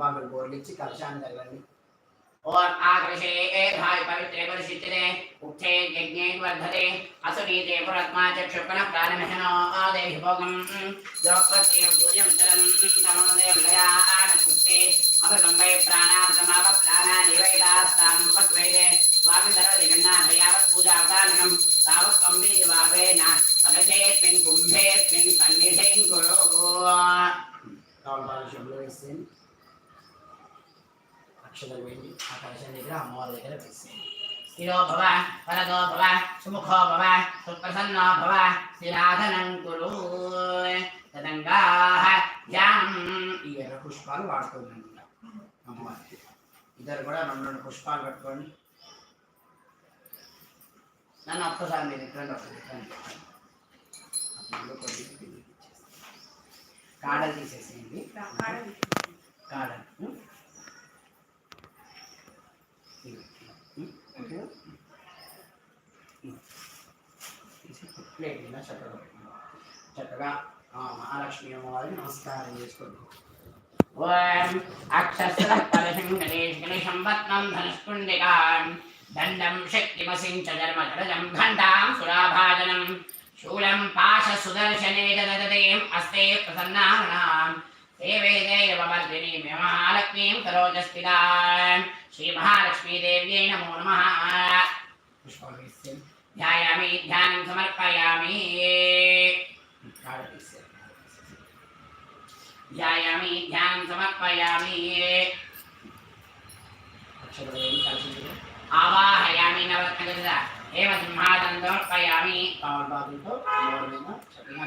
मांगल बोर्लिच्ची कक्षान दलवनी और आकृषे ए भाई पवित्रे परिशितरे उक्ते यज्ञे वर्धते असुरी देव देवरत्मा चक्षुकन प्राणमहनो आदेहि भोगं द्रौपद्यं सूर्यं चरं तमोदयं लया आनकुते अमृतं वै प्राणां समाप प्राणानि वै पूजा वक्वेदे स्वामी सर्वदिगन्ना भयावत् पूजावतानकं तावत् अम्बीजवावेन तदचेत्मिन् कुम्भेऽस्मिन् सन्निधिं कुरु कौल्पालशुभ्रविस्मिन् అక్షతలు వేయండి ఆ కలశం దగ్గర అమ్మవారి దగ్గర వేసేయండి స్థిరో భవ వరదో భవ సుముఖో భవ సుప్రసన్నో భవ స్థిరాధనం కురు తదంగాః ధ్యానం ఈ ఎర్ర పుష్పాలు వాడుకోండి అమ్మవారికి ఇద్దరు కూడా రెండు రెండు పుష్పాలు పట్టుకోండి నన్ను ఒక్కసారి మీరు కిందికి ఇచ్చేస్తాను. కాడలు తీసేసేయండి కాడలు ప్లేట్ మీద చక్కగా చక్కగా మహాలక్ష్మి అమ్మవారిని నమస్కారం చేసుకోండి ఓం అక్షస్ర గణేష్ గణేశం వత్నం ధనుష్కుండికాం దండం ఘంటాం సురాభాజనం శూలం పాశ సుదర్శనే అస్తే సేవే దేవమర్దిని మహాలక్ష్మీం కరోజస్తిదాం శ్రీ మహాలక్ష్మీదేవ్యై నమో నమ ధ్యాయామి ధ్యానం సమర్పయామి ధ్యాయామి ధ్యానం సమర్పయామి ఆవాహయామి నవరత్నగజ ఏవ సింహాదం సమర్పయామి పవన్ బాబుతో చక్కగా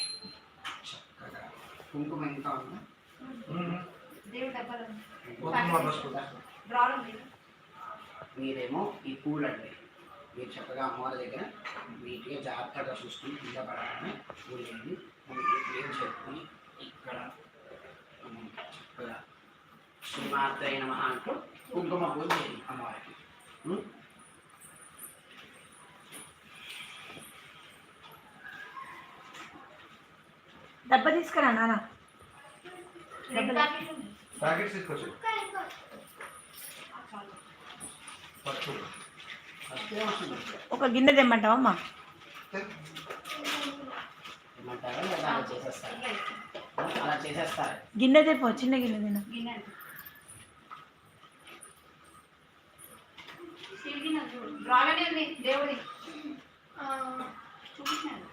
కుంకుమ ఇంకా ఉందా. మీరేమో ఈ పూలండి మీరు చక్కగా అమ్మవారి దగ్గర నీట్గా జాగ్రత్తగా చూసుకుని కింద పడాలని పూలు చేయండి ఏం చెప్పుకొని ఇక్కడ చక్కగా శ్రీమాత్రే నమ అంటూ కుంకుమ పూజ చేయండి అమ్మవారికి. డబ్బా తీసుకురా నాన్న. ప్యాకెట్స్ తీసుకొచ్చు? ఒక గిన్నె తెమ్మంటావా అమ్మా? ఏమంటారా లేదా అలా చేసేస్తారు అలా చేసేస్తారు గిన్నె తెప్పో చిన్న గిన్నె తిన. దేవుడి చూపించాను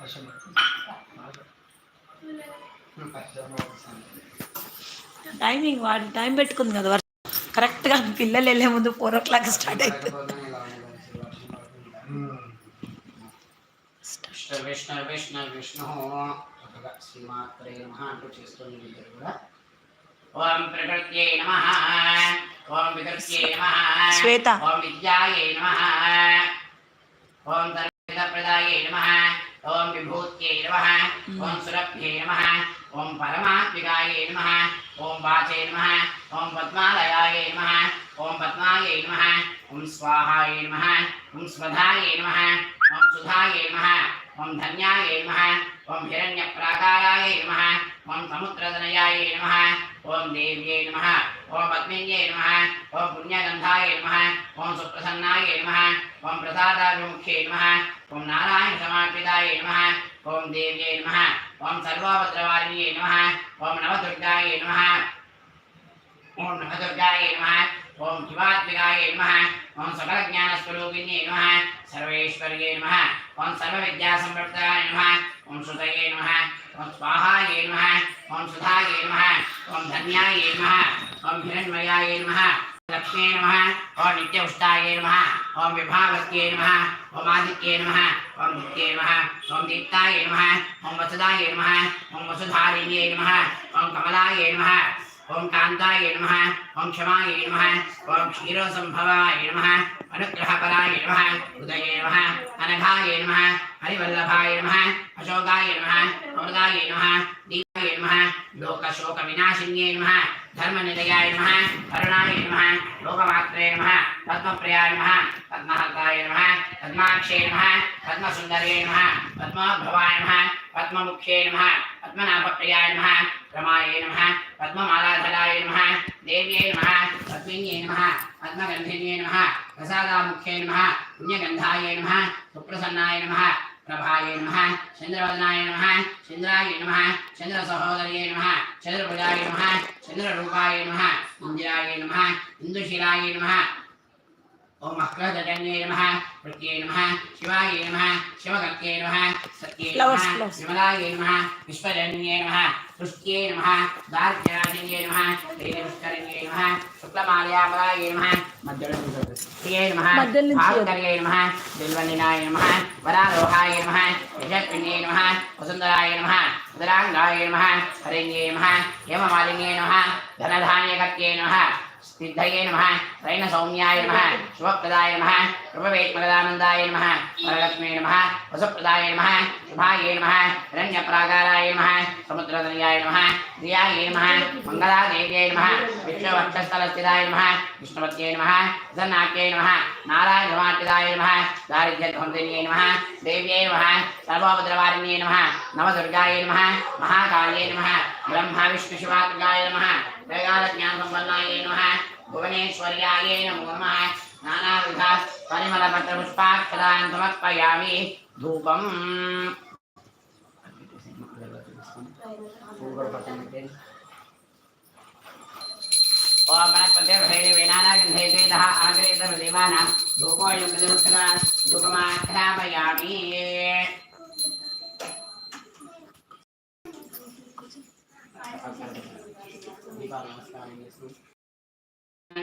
వర్షం టైమింగ్ వాడు టైం పెట్టుకుంది కదా వర్షం. కరెక్ట్గా పిల్లలు వెళ్ళే ముందు ఫోర్ ఓ క్లాక్ స్టార్ట్ అయిపోతుంది విష్ణు విష్ణు విష్ణు శ్రీమాత్రే నమ అంటూ చేస్తుంది ఇద్దరు కూడా ఓం ప్రకృత్యై నమ ఓం వికృత్యై నమ శ్వేత. ఓం విద్యాయై నమ. ఓం సర్వప్రదాయై నమ. ఓం విభూత్యై నమః ఓం సురభ్యై నమః ఓం పరమాత్మికాయై నమః ఓం వాచై నమః ఓం పద్మాలయాయై నమః ఓం పద్మాయై నమః ఓం స్వాహాయై నమః ఓం స్వధాయై నమః ఓం సుధాయై నమః ఓం ధన్యాయై నమః ఓం హిరణ్యప్రాకారాయై నమః ఓం సముద్రదనయాయై నమః ఓం దేవ్యై నమః ఓం పద్మిన్యై నమః ఓం పుణ్యగంధాయై నమః ఓం సుప్రసన్నాయై నమః ఓం ప్రసాదాభిముఖ్యై నమః ओम नारायण समर्पिताय नमः ओम देव्यै नमः ओम सर्वभद्रवारिण्यै नमः ओम नवदुर्गाय नमः ओम नवदुर्गाय नमः ओम शिवात्मिकाय नमः ओम सकल ज्ञान स्वरूपिणी नमः सर्वेश्वर्ये नमः ओम सर्व विद्या संप्रदाय नमः ओम सुतये नमः ओम स्वाहाय नमः ओम सुधाय नमः ओम धन्याय नमः ओम हिरण्मयाय नमः लक्ष्मी नमः और नित्य उष्टाय नमः ओम विभावत्ये नमः ओम आदित्ये नमः ओम नित्ये नमः ओम दीप्ताय नमः ओम वसुधाय नमः ओम वसुधारिण्ये नमः ओम कमलाय नमः ओम कांताय नमः ओम क्षमाय नमः ओम क्षीरसंभवाय नमः अनुग्रहपराय नमः उदये नमः अनघाय नमः हरिवल्लभाय नमः अशोकाय नमः अमृताय नमः दीपाय नमः लोकशोकविनाशिन्ये नमः ಧರ್ಮನಿಧಯಾಯ ನಮಃ ಕರುಣಾಯ ನಮಃ ಲೋಕಮಾತ್ರೇ ನಮಃ ಪದ್ಮಪ್ರಿಯಾಯ ನಮಃ ಪದ್ಮಹರ್ತಾಯ ನಮಃ ಪದ್ಮಾಕ್ಷೇ ನಮಃ ಪದ್ಮಸುಂದರೇ ನಮಃ ಪದ್ಮಭವಾಯ ನಮಃ ಪದ್ಮಮುಖ್ಯೇ ನಮಃ ಪದ್ಮನಾಭಪ್ರಿಯಾಯ ನಮಃ ರಮಾಯೇ ನಮಃ ಪದ್ಮಮಾಲಾಧರಾಯ ನಮಃ ದೇವ್ಯೇ ನಮಃ ಪದ್ಮಿನ್ಯೇ ನಮಃ ಪದ್ಮಗಂಧಿನ್ಯೇ ನಮಃ ಪ್ರಸಾದಾಮುಖ್ಯೇ ನಮಃ ಪುಣ್ಯಗಂಧಾಯ ನಮಃ ಸುಪ್ರಸನ್ನಾಯ ನಮಃ प्रभाये नमः चन्द्रवदनाय नमः चन्द्राय नमः चन्द्रसहोदर्यै नमः चन्द्रभुजाय नमः चन्द्ररूपाय नमः इन्दिराय नमः इन्दुशिलाय नमः ॐ अक्रदण्ये नमः ప్రత్యై నమః శివాయ నమః శివగత్యై నమః సత్యై నమః. విమలాయ నమః విశ్వజన్యై నమః పుష్ట్యై నమః దార్జరాజన్యై నమః తేజపుష్కరణ్యై నమః శుక్లమాల్యామలాయ నమః ప్రియై నమః భాస్కర్యై నమః బిల్వనినాయ నమః వరారోహాయ నమః యజత్పిణ్యై నమః వసుందరాయ నమః ఉదరాంగాయ నమః హరిణ్యై నమః హేమమాలిన్యై నమః ధనధాన్యకత్యై నమః सिद्धये नमः। रैनसौम्याय नमः। शुभप्रदाय नमः। कृपवेत्मगदानन्दाय नमः। वरलक्ष्मे नमः। वसुप्रदाय नमः। शुभाये नमः। हिरण्यप्राकाराय नमः। समुद्रदर्याय नमः। प्रियाय नमः। मङ्गलादेव्यै नमः। विश्ववक्षस्थलस्थिताय नमः। विष्णुपत्यै नमः। सन्नाक्ये नमः। नारायणमार्तिदाय नमः। दारिद्र्यध्वंसिन्ये नमः। देव्यै नमः। सर्वोपद्रवारिण्ये नमः। नवदुर्गायै नमः। महाकाल्यै नमः। ब्रह्मा विष्णुशिवात्मकाय नमः। वेगालज्ञानसम्पन्नाय नमः। भुवनेश्वर्याय नमो नमः। नानाविध परिमलपत्रपुष्पाक्षदान् समर्पयामि धूपम्। ओम वनस्पते भैरवे नानागन्धेतेतः आग्रेतदेवानां धूपो युगदुष्टदा धूपमाख्यापयामि। दीपा नमस्कारः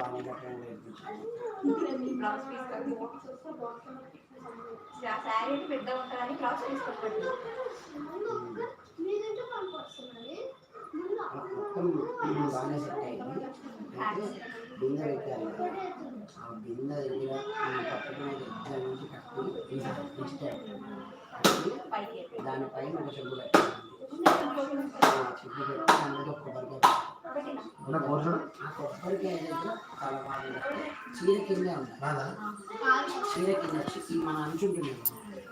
బాగానే కట్టడం నేర్పించాను పెద్ద బాగానే సెట్ అయింది బిందె పెట్టాను ఆ బిందె దగ్గర నేను దగ్గర నుంచి కట్టి కట్టి పైకి దానిపైన ఒక చెంబు పెట్టాను చెంబు పెట్టి అందులో కొబ్బరికాయ చీర కింద చీర కింద వచ్చి ఈ మన అంచుంటుంది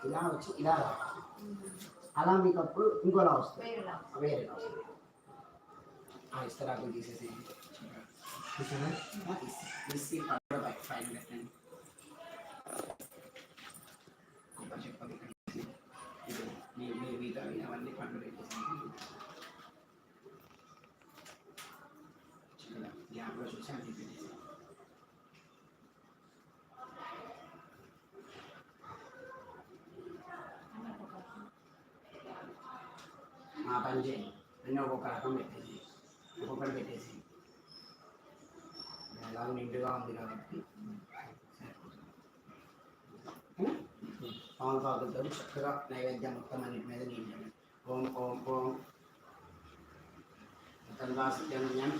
ఇలా వచ్చి ఇలా. అలా మీకు అప్పుడు ఇంకోలా వస్తుంది. వేరే ఇస్తరాకులు తీసేసి చూసారా తీసి మా చేయి. అన్నీ ఒక్కొక్క రకం పెట్టేసి ఒక్కొక్కటి పెట్టేసి. ఎలాగో నిండుగా ఉంది కాబట్టి పాము పాకులతో చక్కగా నైవేద్యం మొత్తం అన్నిటి మీద నీళ్ళు ఓం ఓం ఓం. తల్వా సత్యనయం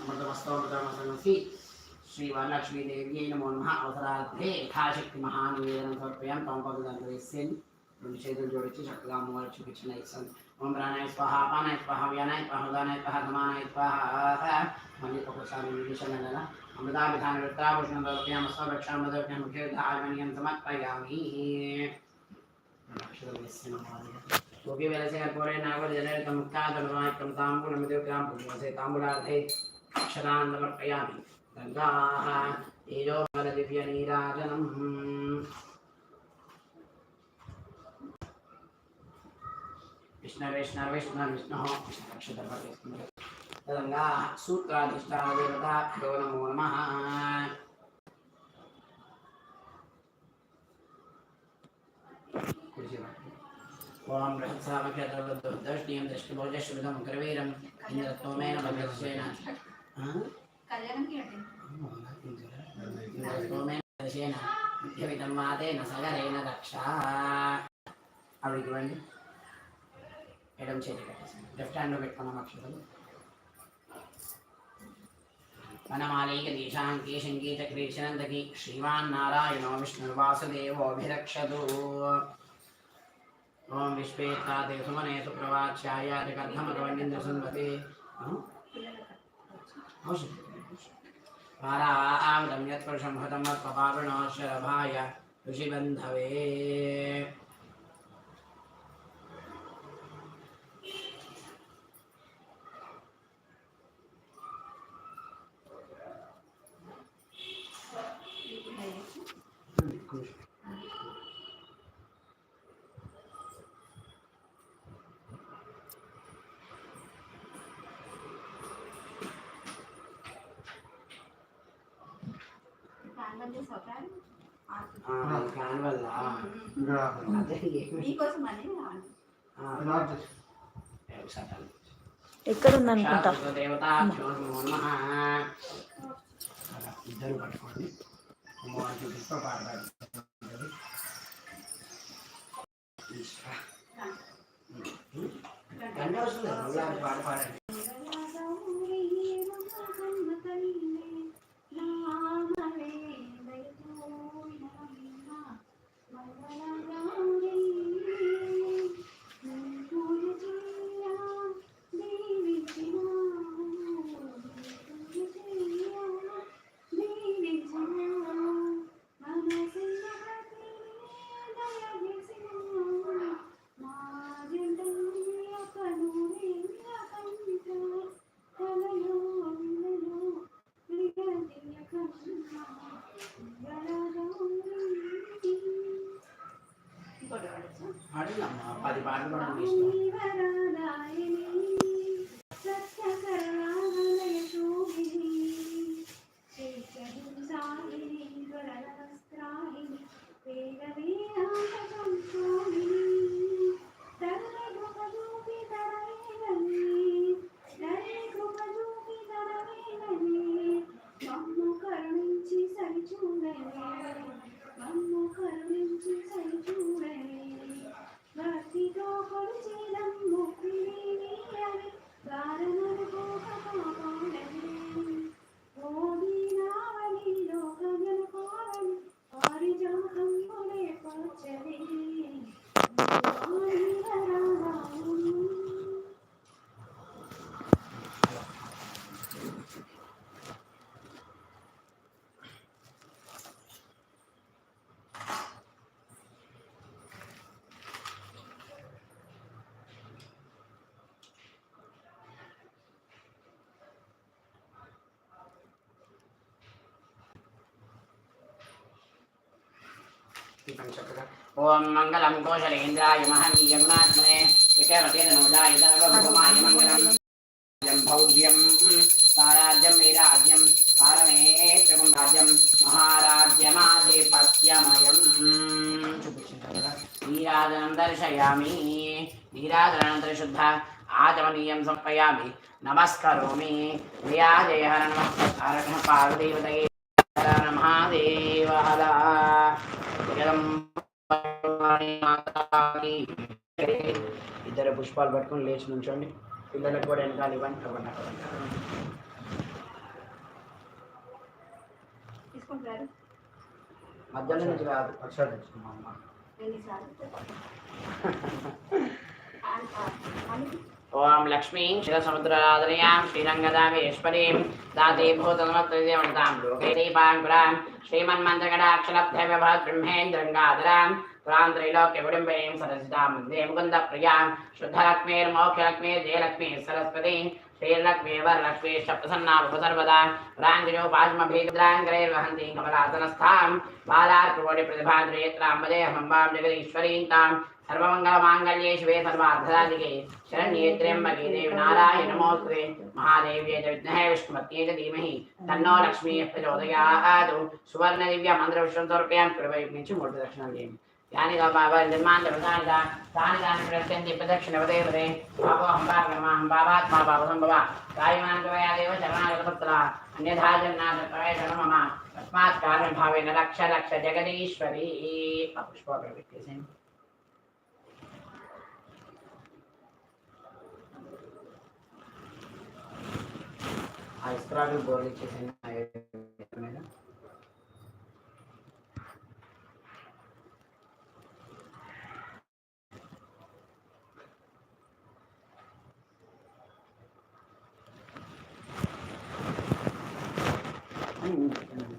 శ్రీ వరలక్ష్మీదేవి అయిన నమ అవసరార్థే యథాశక్తి మహానివేదనం సమర్పయాం పంపదంతవేసేని రెండు చేతులు జోడించి చక్కగా అమ్మవారు చూపించిన ఇస్తాను ओम प्राणाय स्वाहा अपानाय स्वाहा व्यानाय स्वाहा उदानाय स्वाहा समानाय स्वाहा मंदिर को सारे निवेशन लगा अमृता विधान वृत्ता भूषण दर्पयाम स्व रक्षाम दर्पयाम मुख्य धारणीयम समर्पयामि योगी वेलसे अकोरे नागर जलर तमुक्ता दलवाय तम तांबुल मिदो काम भूमसे तांबुलार्थे अक्षरान् समर्पयामि। गंगाः, तेजो बल दिव्य नीराजनम्। విష్ణు విష్ణు విష్ణు విష్ణు. అక్షతపటి తదంగా సూత్రాధిష్టాన దేవత నమో నమః. ఓం బృహత్సామక్షేత్రవద్దోష్ణీయం దృష్టిభోజశ్రుతం కరవీరం ఇంద్రత్వమేన భద్రసేన కళ్యాణంకి అంటే ఇంద్రత్వమేన దశేన విధం వాదేన సగరేణ దక్ష అవి ఇవ్వండి. ఎడం చేతి పెట్టేసి లెఫ్ట్ హ్యాండ్లో పెట్టుకున్నాం అక్షతలు వనమాలీక దీశాంకీ శంకీత క్రీశనందకి శ్రీమాన్ నారాయణో విష్ణుర్వాసుదేవోభిరక్షతు ఓం విశ్వేత్తాతే సుమనే సుప్రవాచ్యాయ జగద్ధమతవన్నింద్ర సున్వతే వారావతం యత్పురుషం హతం మత్పపావృణోశరభాయ ఋషిబంధవే ఫ్యాన్ వల్ల ఇక్కడ అదే ఏమి మీకోసం అని లాక్ చేసి సటాలు ఎక్కడ ఉందనుకుంటా దేవతాభ్యో నమో నమః అలా ఇద్దరు పట్టుకోండి అమ్మవారికి పుష్ప పాడతారు గంట వస్తుంది మళ్ళీ పాట పాడండి పాడండి పది పాటలు పాడండి ఇష్టం. ఓం మంగళం కోశలేంద్రాయ మహనీయ గుణాత్మనే వికరతేనోదాయ మంగళం భౌజ్యం సారాజ్యం వైరాజ్యం పారమేత్రం రాజ్యం మహారాజ్యమాధిపత్యమయం చూపించారు నీరాజనం దర్శయామి నీరాజనం శుద్ధ ఆచమనీయం సమర్పయామి నమస్కరోమి వియాజయ హర నమః పార్వదేవతయే ఇద్దరు పుష్పాలు పట్టుకొని లేచి నుంచోండి. పిల్లలకు కూడా వెనకాల ఇవ్వండి అవ్వండి అవ్వండి తీసుకుంటారు మధ్యలో నుంచి రాదు ఒకసారి తెచ్చుకున్నాం అమ్మ. ఓం లక్ష్మీ శిరసముద్రరాధనయాం శ్రీరంగదామేశ్వరీం దాతే భూతమత్రిదేవతాం లోకే దీపాంకురాం శ్రీమన్మంత్రకటాక్షలబ్ధవ్యభద్బ్రహ్మేంద్రంగాధరాం పురాం पुरान्द्रैलोक्यविडम्बरीं सरसितां वंदे शुद्धलक्ष्मीर्मोक्षलक्ष्मी जयलक्ष्मी सरस्वती वरलक्ष्मी कमलासनस्थां जगदीश्वरीं तां सर्वमङ्गलमाङ्गल्ये शिवे सर्वार्थदादिके देवि नारायण नमोस्तुते महादेव्ये च विष्णुमत्ये च धीमहि, तन्नो लक्ष्मीः सुवर्णदिव्यमन्त्रविश्वं मूर्तिदर्शनं देवि। మంత్ర బాబా నిర్మాణ ప్రధాన దాని దాని ప్రత్యంతి ప్రదక్షిణ పదే పదే బాబో అంబారమాహం బాబాత్మా బాబు సంభవ కాయమాంగవయాదేవ శరణాగతపుత్ర అన్యథా జన్నాథ తస్మాత్ కారణ భావేన లక్ష లక్ష జగదీశ్వరి ఆ పుష్పం ఆ ఇస్త్రాలు బోర్లు ఇచ్చేసాను 嗯嗯嗯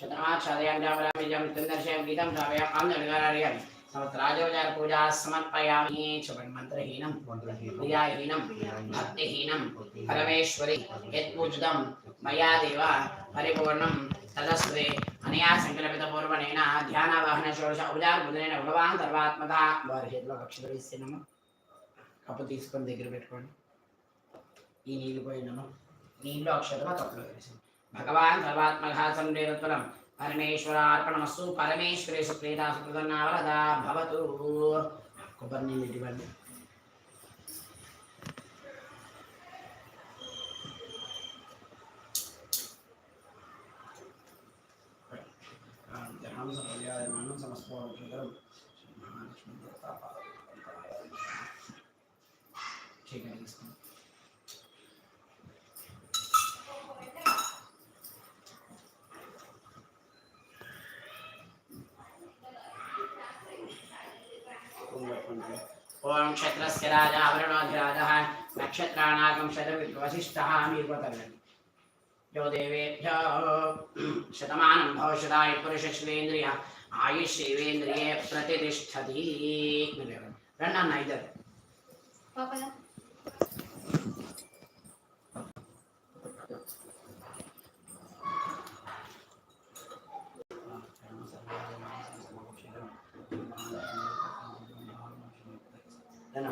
శ్రావయాం అందరిగార్యం సంవత్సరాజోచార పూజా సమర్పయామి చూడండి మంత్రహీనం క్రియాహీనం భక్తిహీనం. పరమేశ్వరి. యత్పూజితం మయా దేవ పరిపూర్ణం. తదస్వే. అనయా సంకల్పిత పూర్వణేన ధ్యానవాహన షోడశ ఉపచారబుధైన భగవాన్ సర్వాత్మక వారి చేతిలో అక్షతలు ఇస్తున్నాము కప్పు తీసుకొని దగ్గర పెట్టుకోండి. ఈ నీళ్ళు పోయినాము నీళ్ళు అక్షతగా కప్పులో వేసాము భగవాన్ సర్వాత్మక సందేవత్వరం పరమేశ్వరార్పణమస్సు పరమేశ్వరేశు ప్రీతా సుకృతన్నావరదా భవతు కొబ్బరి నీళ్ళు ఇవ్వండి జనం ओम नक्षत्रस्य राजा अवरुणाधिराजः नक्षत्राणागं शतविद्वसिष्ठः निर्वतव्यम् यो देवेभ्यो शतमानं भविष्यदाय पुरुषशिवेन्द्रिय आयुष शिवेन्द्रिये प्रतिष्ठति रण्णा इदर పాపల